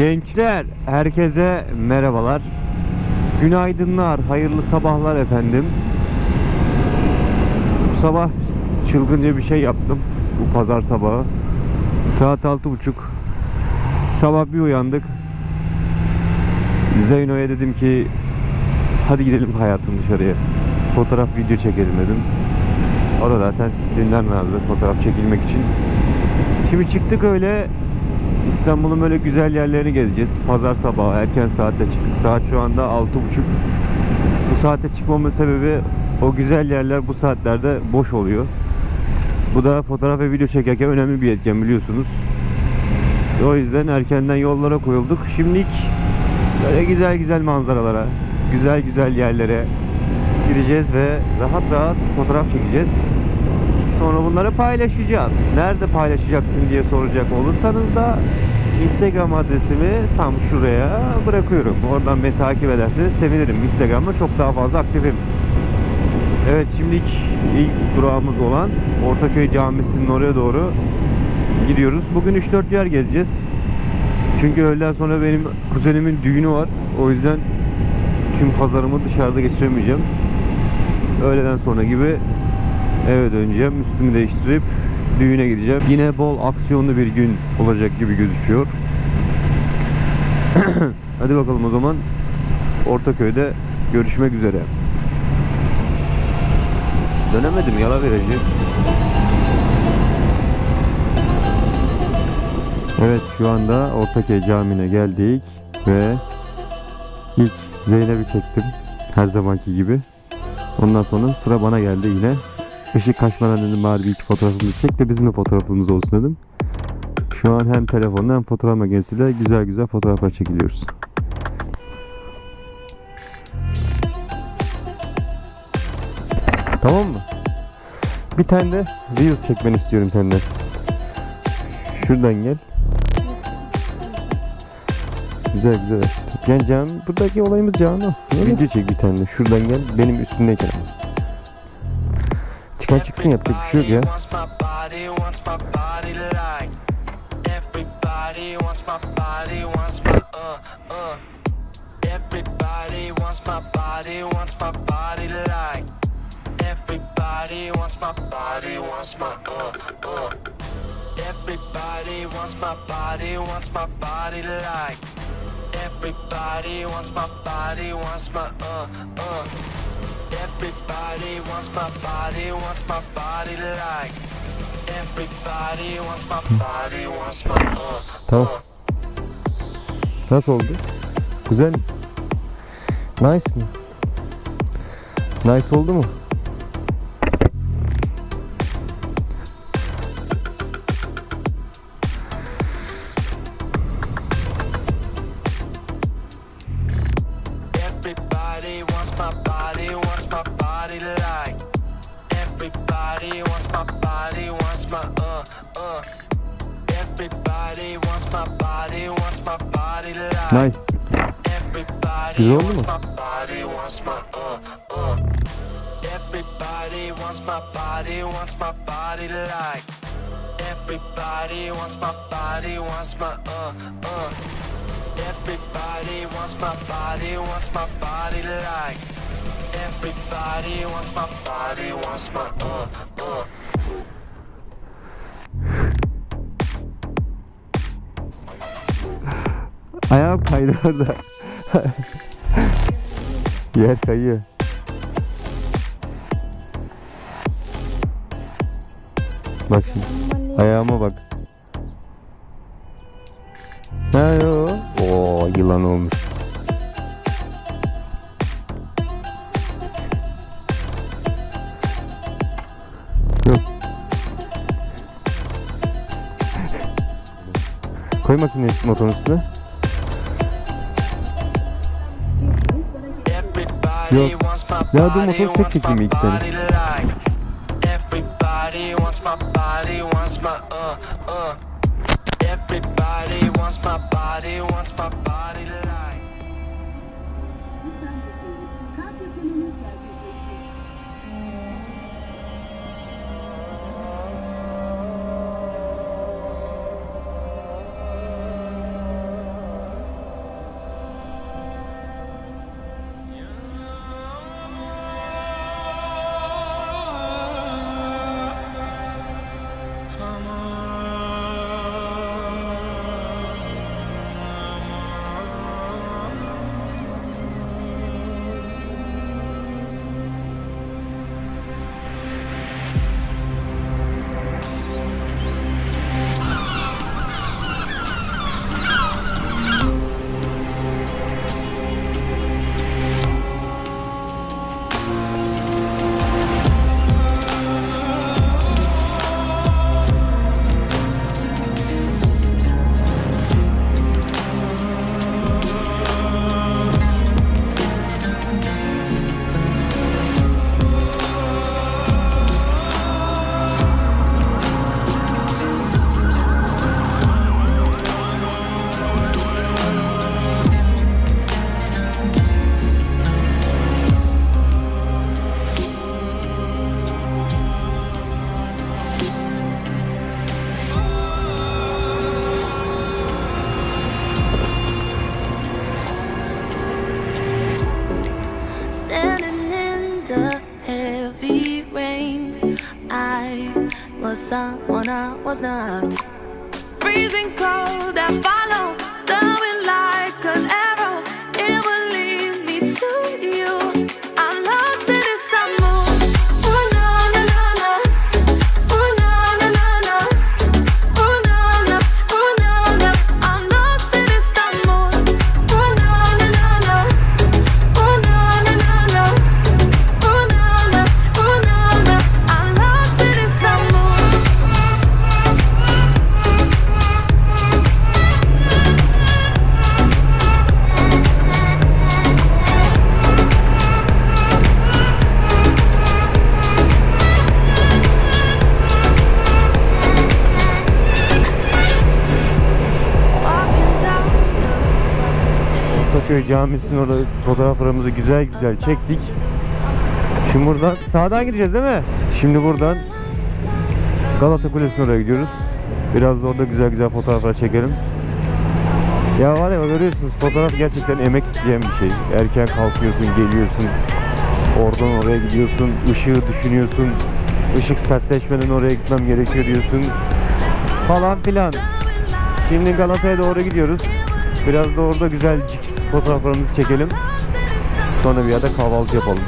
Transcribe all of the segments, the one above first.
Gençler, herkese merhabalar. Günaydınlar, hayırlı sabahlar efendim. Bu sabah çılgınca bir şey yaptım. Bu pazar sabahı. Saat altı buçuk. Sabah bir uyandık. Zeyno'ya dedim ki hadi gidelim hayatım dışarıya. Fotoğraf video çekelim dedim. O da zaten dünden razı fotoğraf çekilmek için. Şimdi çıktık öyle İstanbul'un böyle güzel yerlerini gezeceğiz. Pazar sabahı erken saatte çıktık. Saat şu anda 6.30. Bu saatte çıkmamın sebebi o güzel yerler bu saatlerde boş oluyor. Bu da fotoğraf ve video çekerken önemli bir etken biliyorsunuz. O yüzden erkenden yollara koyulduk. Şimdilik böyle güzel güzel manzaralara, güzel güzel yerlere gireceğiz ve rahat rahat fotoğraf çekeceğiz. Sonra bunları paylaşacağız. Nerede paylaşacaksın diye soracak olursanız da Instagram adresimi tam şuraya bırakıyorum. Oradan beni takip ederseniz sevinirim. Instagram'da çok daha fazla aktifim. Evet şimdilik ilk durağımız olan Ortaköy Camisi'nin oraya doğru gidiyoruz. Bugün 3-4 yer gezeceğiz. Çünkü öğleden sonra benim kuzenimin düğünü var. O yüzden tüm pazarımı dışarıda geçiremeyeceğim. Öğleden sonra gibi eve döneceğim. Üstümü değiştirip düğüne gideceğim. Yine bol aksiyonlu bir gün olacak gibi gözüküyor. Hadi bakalım o zaman Ortaköy'de görüşmek üzere. Dönemedim yala verici. Evet şu anda Ortaköy Camii'ne geldik ve ilk Zeynep'i çektim her zamanki gibi. Ondan sonra sıra bana geldi yine. Işık kaçmadan dedim bari bir iki fotoğrafımızı çek de bizim de fotoğrafımız olsun dedim. Şu an hem telefonla hem fotoğraf makinesiyle güzel güzel fotoğraflar çekiliyoruz. Tamam mı? Bir tane de Reels çekmeni istiyorum senden. Şuradan gel. Güzel güzel. Yani can, buradaki olayımız can o. Video çek bir tane. Şuradan gel. Benim üstümdeyken ama. Çıkan çıksın yapacak bir şey yok ya. wants my body, wants my body like everybody wants my body, wants my uh uh. Everybody wants my body, wants my body like everybody wants my body, wants my uh uh. Everybody wants my body, wants my body like everybody wants my body, wants my uh uh. Everybody wants my body, wants my body like. Everybody wants my body, wants my. Tamam. Nasıl oldu? Güzel mi? Nice mi? Nice oldu mu? Everybody wants my body, wants my body like. Nice. Everybody Güzel oldu wants mu? my body, wants my uh uh. Everybody wants my body, wants my body like. Everybody wants my body, wants my uh uh. Everybody wants my body, wants my body like. Everybody wants my body, wants my uh uh. Ayağım kaydı orada. Yer kayıyor. Bak şimdi. Ayağıma bak. Ha yo. Oo yılan olmuş. Yok. Koy makineyi motorun üstüne. Yok. wants my Ya dur body, motor tek wants çekeyim my iki tane. body like. Everybody wants my body, wants my uh uh. Everybody wants my body, wants my someone I was not. Freezing cold that follow the wind like an arrow. Ataköy Camisi'nin orada fotoğraflarımızı güzel güzel çektik. Şimdi buradan sağdan gideceğiz değil mi? Şimdi buradan Galata Kulesi'ne oraya gidiyoruz. Biraz da orada güzel güzel fotoğraflar çekelim. Ya var ya görüyorsunuz fotoğraf gerçekten emek isteyen bir şey. Erken kalkıyorsun, geliyorsun. Oradan oraya gidiyorsun, ışığı düşünüyorsun. Işık sertleşmeden oraya gitmem gerekiyor diyorsun. Falan filan. Şimdi Galata'ya doğru gidiyoruz. Biraz da orada güzel fotoğraflarımızı çekelim. Sonra bir yerde kahvaltı yapalım.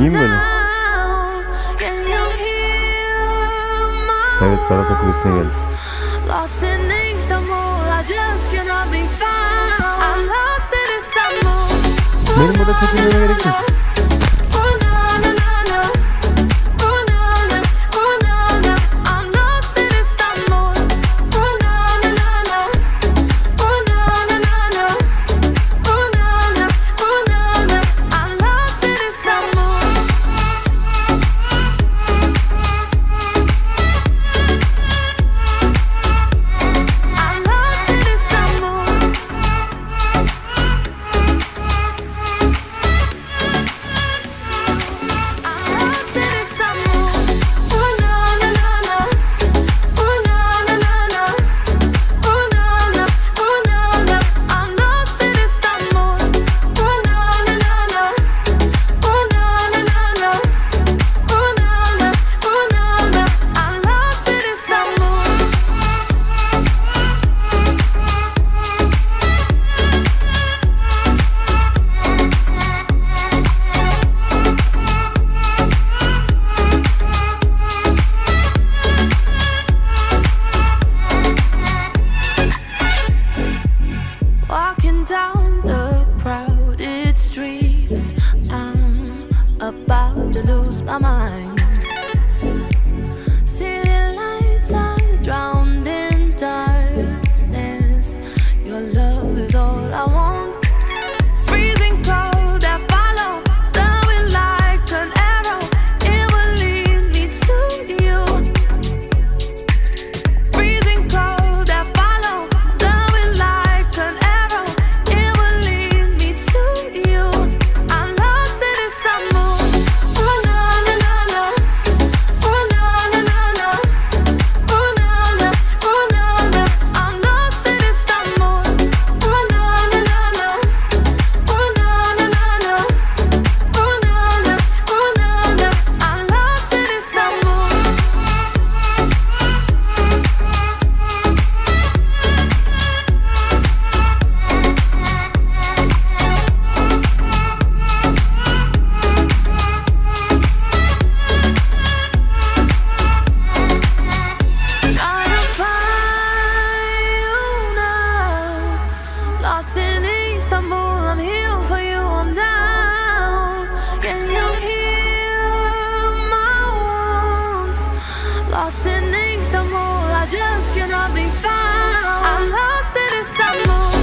İyi mi böyle? Evet Galata Kulesi'ne geldik. Benim burada çekilmeme gerek yok. lost in Istanbul, I just cannot be found. I'm lost in Istanbul.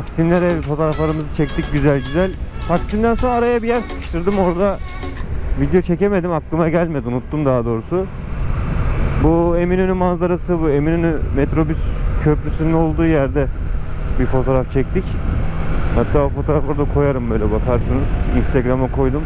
Taksim'de de fotoğraflarımızı çektik güzel güzel. Taksim'den sonra araya bir yer sıkıştırdım orada video çekemedim aklıma gelmedi unuttum daha doğrusu. Bu Eminönü manzarası bu Eminönü metrobüs köprüsünün olduğu yerde bir fotoğraf çektik. Hatta o fotoğrafı da koyarım böyle bakarsınız. Instagram'a koydum.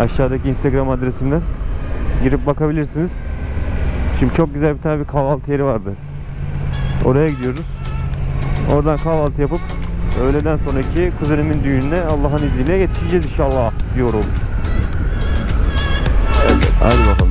Aşağıdaki Instagram adresimden girip bakabilirsiniz. Şimdi çok güzel bir tane bir kahvaltı yeri vardı. Oraya gidiyoruz. Oradan kahvaltı yapıp öğleden sonraki kuzenimin düğününe Allah'ın izniyle yetişeceğiz inşallah diyorum. Evet, hadi bakalım.